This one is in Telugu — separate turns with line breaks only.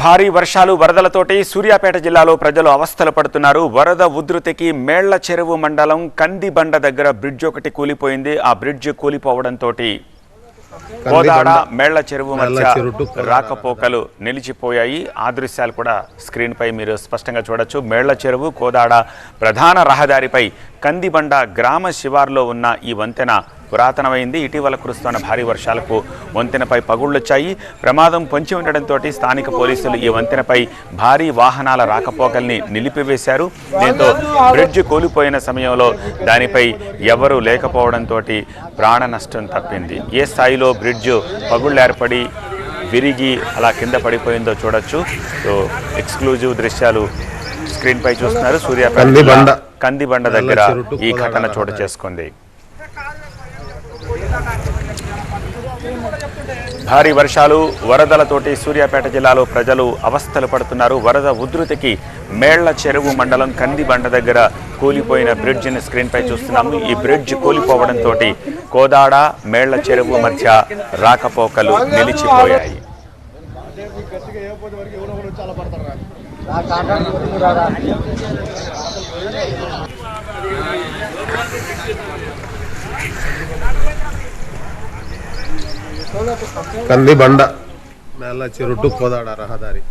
భారీ వర్షాలు వరదలతోటి సూర్యాపేట జిల్లాలో ప్రజలు అవస్థలు పడుతున్నారు. వరద ఉధృతికి మేళ్ళ చెరువు మండలం కందిబండ దగ్గర బ్రిడ్జ్ ఒకటి కూలిపోయింది. ఆ బ్రిడ్జ్ కూలిపోవడంతో కోదాడ మేళ్ళ చెరువు మధ్య. రాకపోకలు నిలిచిపోయాయి. ఆ దృశ్యాలు కూడా స్క్రీన్ పై మీరు స్పష్టంగా చూడొచ్చు. మేళ్ళ చెరువు కోదాడ ప్రధాన రహదారిపై కందిబండ గ్రామ శివార్లో ఉన్న ఈ వంతెన పురాతనమైంది. ఇటీవల కురుస్తున్న భారీ వర్షాలకు వంతెనపై పగుళ్ళొచ్చాయి ప్రమాదం పొంచి ఉండడంతో స్థానిక పోలీసులు ఈ వంతెనపై భారీ వాహనాల రాకపోకల్ని నిలిపివేశారు. దీంతో బ్రిడ్జ్ కూలిపోయిన సమయంలో దానిపై ఎవరూ లేకపోవడంతో ప్రాణ నష్టం తప్పింది. ఏ స్థాయిలో బ్రిడ్జ్ పగుళ్ళు ఏర్పడి విరిగి అలా కింద పడిపోయిందో చూడొచ్చు. సో ఎక్స్క్లూజివ్ దృశ్యాలు స్క్రీన్ పై చూస్తున్నారు. సూర్యాపేట
కందిబండ.
దగ్గర ఈ ఘటన చోటు. చేసుకుంది. భారీ వర్షాలు వరదలతోటి సూర్యాపేట జిల్లాలో ప్రజలు అవస్థలు పడుతున్నారు. వరద ఉధృతికి మేళ్ళ చెరువు మండలం కందిబండ దగ్గర కూలిపోయిన బ్రిడ్జిని స్క్రీన్పై చూస్తున్నాము. ఈ బ్రిడ్జ్ కూలిపోవడంతో కోదాడ మేళ్ళ చెరువు మధ్య రాకపోకలు నిలిచిపోయాయి.
కందిబండ మేళ్ళ చెరువు టు కోదాడ రహదారి